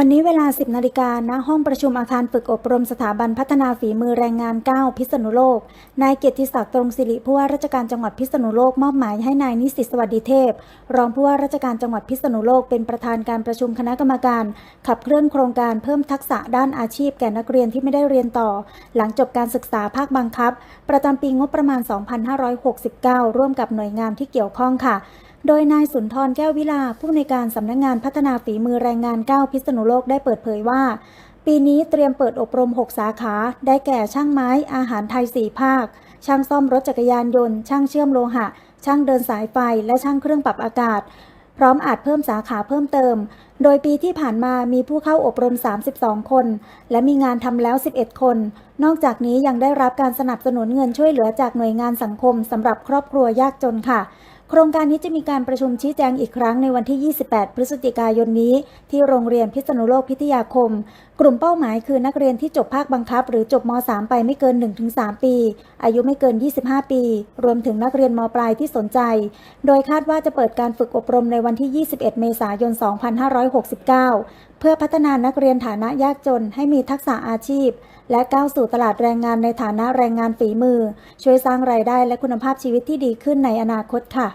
วันนี้เวลา 10นาฬิกาณห้องประชุมอาคารฝึกอบรมสถาบันพัฒนาฝีมือแรงงาน 9 พิษณุโลก นายเกียรติศักดิ์ตรงศิริผู้ว่าราชการจังหวัดพิษณุโลกมอบหมายให้นายนิสิตสวัสดิเทพ รองผู้ว่าราชการจังหวัดพิษณุโลกเป็นประธานการประชุมคณะกรรมการ ขับเคลื่อนโครงการเพิ่มทักษะด้านอาชีพแก่นักเรียนที่ไม่ได้เรียนต่อ หลังจบการศึกษาภาคบังคับ ประจำปีงบประมาณ 2569 ร่วมกับหน่วยงานที่เกี่ยวข้องค่ะ โดยนายสุนทรแก้ววิลาผู้อำนวยการสำนักงงานพัฒนาฝีมือแรงงาน 9 พิษณุโลกได้เปิดเผยว่า ปีนี้เตรียมเปิดอบรม 6 สาขา ได้แก่ช่างไม้อาหารไทย 4 ภาค ช่างซ่อมรถจักรยานยนต์ ช่างเชื่อมโลหะ ช่างเดินสายไฟ และช่างเครื่องปรับอากาศ พร้อมอาจเพิ่มสาขาเพิ่มเติม โดยปีที่ผ่านมามีผู้เข้าอบรม 32 คน และมีงานทำแล้ว 11 คน นอกจากนี้ยังได้รับการสนับสนุนเงินช่วยเหลือจากหน่วยงานสังคมสำหรับครอบครัวยากจนค่ะ โครงการนี้จะมีการประชุมชี้แจงอีกครั้งในวันที่ 28 พฤศจิกายนนี้ ที่โรงเรียนพิษณุโลกพิทยาคม กลุ่มเป้าหมายคือนักเรียนที่จบภาคบังคับ หรือจบม .3 ไปไม่เกิน 1-3 ปี อายุไม่เกิน 25 ปี รวมถึงนักเรียนมปลายที่สนใจ โดยคาดว่าจะเปิดการฝึกอบรมในวันที่ 21 เมษายน 2 5 6 2569 เพื่อพัฒนานักเรียนฐานะยากจนให้มีทักษะอาชีพ และก้าวสู่ตลาดแรงงานในฐานะแรงงานฝีมือ ช่วยสร้างรายได้และคุณภาพชีวิตที่ดีขึ้นในอนาคตค่ะ